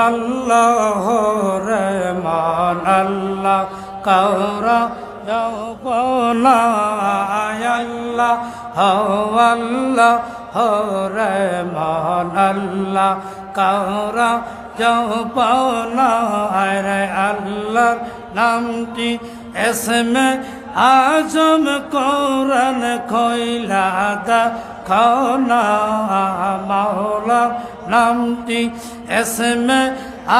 আল্লাহ রহমান আল্লাহ কাউরা যৌবনা আল্লাহ আল্লাহ রহমান আল্লাহ কাউরা যৌবনা রে আল্লাহর নামটি এসমে আজম কোরআন খৈলা খানা মাওলা নামটি এসমে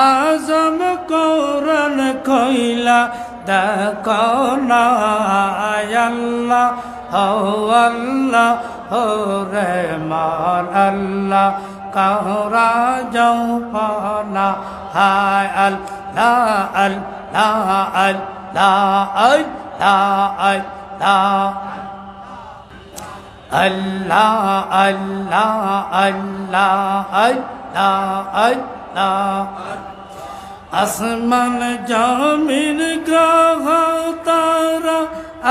আজম কোরআন খৈলা দা খানা আল্লাহ আল্লাহ, হো রহমান আল্লাহ কাহরা যাও পানা হায় আল্লাহ আল্লাহ আল্লাহ আল্লাহ আল্লাহ। আল্লাহ আল্লাহ আল্লাহ আল্লাহ আসমান, জমিন, গ্রহ, তারা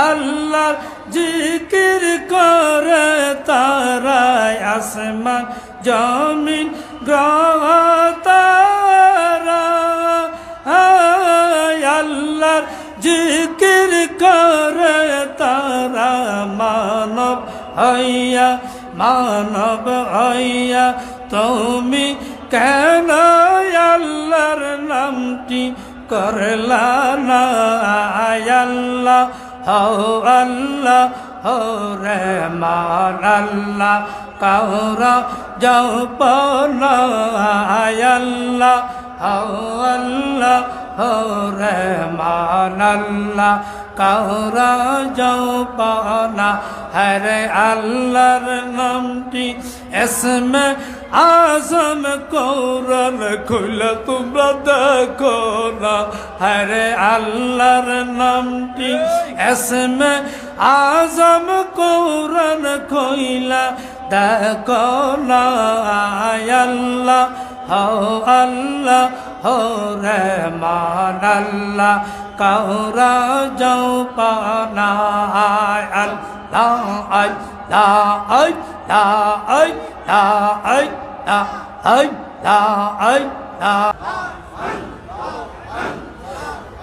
আল্লাহ জিকির করে তারা আসমান, জমিন, গ্রহ, তারা হইয়া মানব হইয়া তুমি কেন আল্লাহর নামটি করলা না? আল্লাহ হো আল্লাহ হো রে মান আল্লাহ, কাউরা যাও পনা আল্লাহ হো আল্লাহ হো রে মান আল্লাহ কাউরা যাও পানা হরে আল্লাহর নামটি, এসমে আজম কৌরন খুলে তোমরা দেখো না। হরে আল্লাহর নামটি, এসমে আজম কৌরন খইলা দেখো না। আল্লাহ হো আল্লাহ হো রহমান আল্লাহ কাউরা যাও পানা আল্লাহ আল্লাহ আল্লাহ আল্লাহ আল্লাহ। আল্লাহ আল্লাহ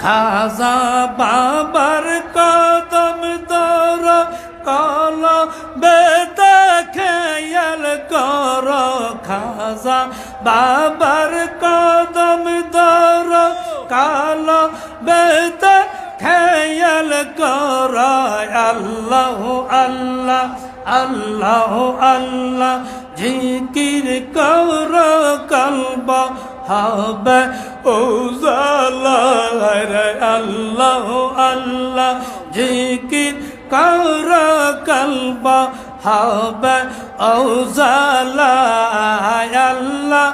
খাজা বাবার কদম দর কল বেতা খেয়াল কর। খাজা বাবার কদম দর কাল বেতা খেয়াল কর আল্লাহ আল্লাহ আল্লাহ আল্লাহ। জিকির কর কলব হবে ওজালা রে আল্লাহ আল্লাহ। জিকির কর কলব হবে ওজালা আল্লাহ।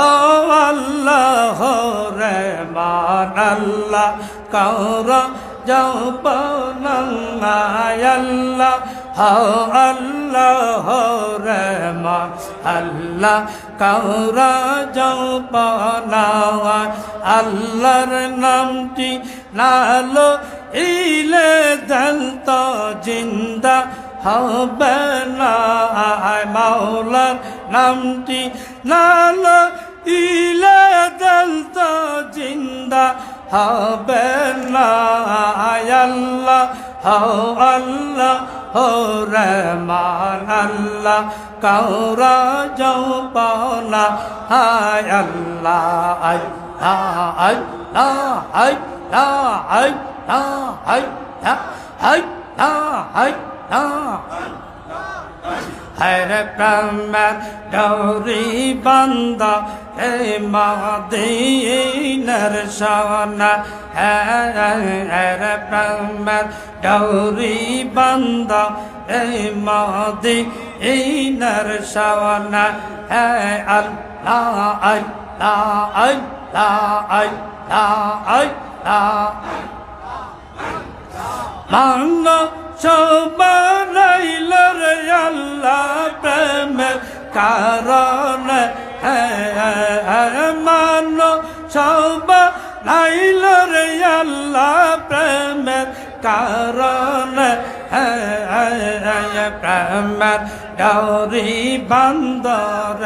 আল্লাহ। রে মান আল্লাহ কর যাও আল্লাহ আল্লাহ রহমান আল্লাহ কৌরা পানাওয়া আল্লাহর নামটি নালো ইলে দন্ত জিন্দা হবে না। মাওলার নামটি নালো ইলে দিল তো জিন্দা হবে না আল্লাহ হো আল্লাহ হো রহমান আল্লাহ কাউরা যাও পাওনা হায় আল্লাহ আই আই আই আই আই আই আই হর গৌরী বন্দা হে মদিনের সোনা হরে ব্রহ্মের গৌরী বন্দ হে মদিনের সোনা হে আল্লাহ আল্লাহ আল্লাহ আল্লাহ। আল্লাহ সবানাইল রে আল্লাহ প্রেমের কারণ। কারণ হ্যাঁ, প্রেমের ডরি বান্দর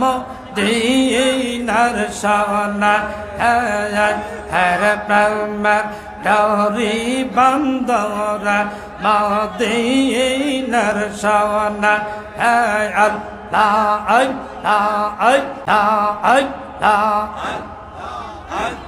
মোদিনার সোনা হর হ্যাঁ, হ্যাঁ, প্রেমের ডরি বান্দর মোদিনার সোনা হর লা আই লা আই লা আই লা আই লা আই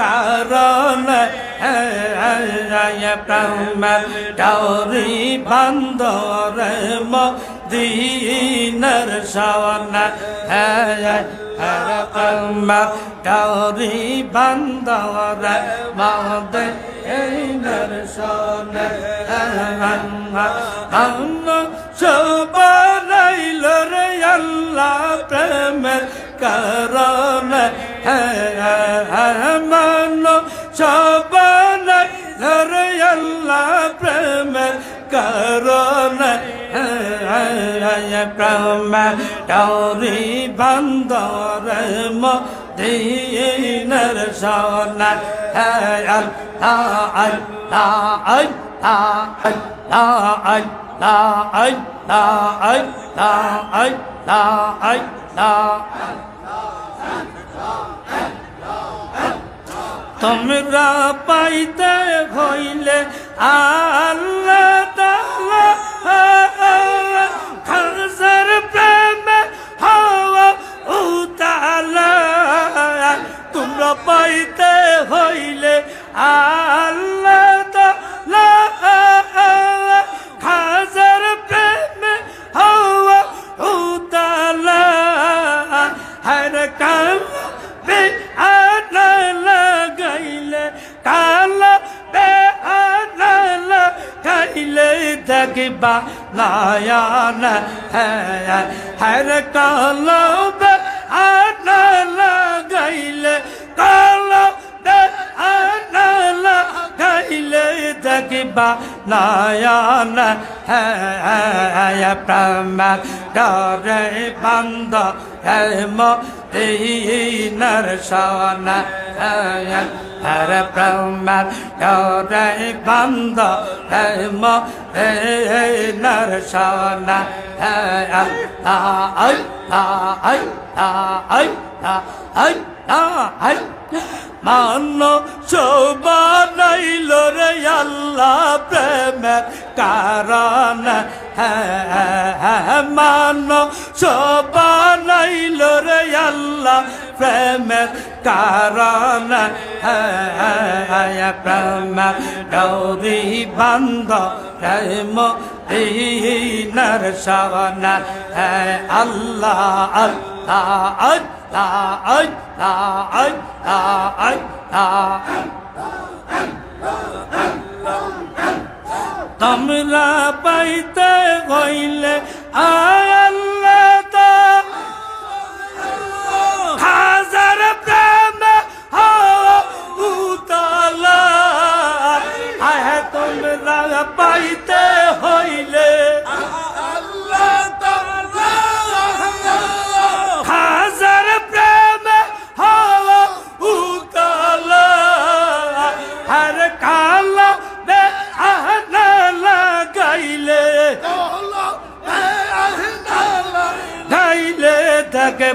কারণ প্রেমের ডৌরি বন্দর মদিনার সওয়ান প্রেমের ডৌরি বন্দর মদিনার সওয়ান সবাইল রে আল্লাহ প্রেমের কারণ মানো সবাই ধরে আল্লাহ প্রেম করণ প্রেম টৌরি বন্দর মদিনার সোনা আল আল আল আল আল la ay la ay la ay la ay la ay তোমরা পাইতে হইলে আল্লাহ খানসার প্রেম উতালা। তোমরা পাইতে হইলে আল্লাহ बनाया न है हर कलब आन लगैल कलब आन लगैल जग बनाया न है प्रमा डरे बंदा মদিনার সোনা হর হ্যাঁ, ব্রহ্মার হ্যাঁ, ডরাই বন্ধ মদিনার সোনা মান সবাইল রে আল্লাহ প্রেমের কারণ হ্যাঁ, হ্যাঁ মান সবাই শোবানাইল রে আল্লাহ, প্রেমের কারণ। প্রেম গৌরী বন্ধ প্রেম দিনার সবন আল্লাহ আল্লাহ আল্লাহ আল্লাহ আল্লাহ আল্লাহ। তোমরা পাইতে হইলে আল্লাহ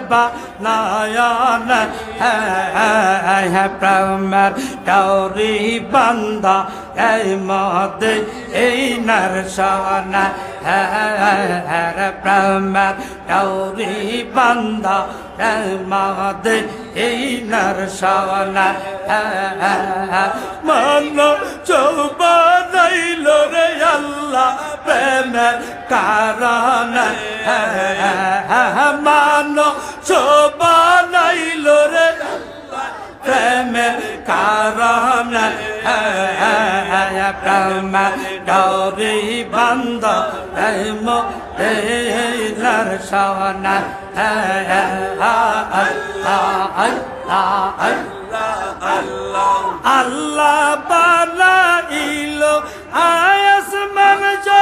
দেখবা নায়ান প্রেমের গৌরী বন্ধা, এই মদ, এই নরসনা হর প্রেমের গৌরী বন্ধা, এই মদ, এই নরসনা মন চৌবানাইল রে আল্লাহ, প্রেমের কারণ মান চৌবানাইল রে প্রেমের কারণ। প্রেম গৌরী বন্ধ প্রেম সওনা আল্লাহ বানাইল আয়াস বানাইল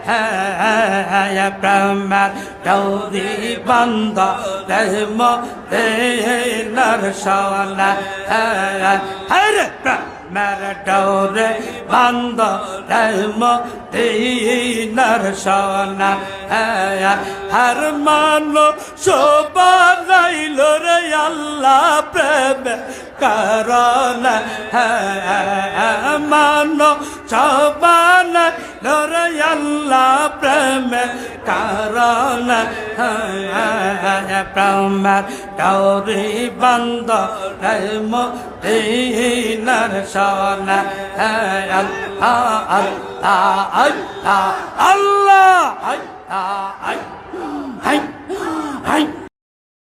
হ্যাঁ ব্রহ্মার গৌরী বন্ধ দেনার সওনা হরে ব্রহ্মার গৌরে বন্ধ দেনার সওনা হর মানো শোভাইল রে আল্লাহ প্রেম কারণ মানো সবান লরে আল্লাহ প্রেম কারণ প্রেম গৌরী বন্ধ প্রেম দিনার সন আল্লাহ আল্লাহ আল্লাহ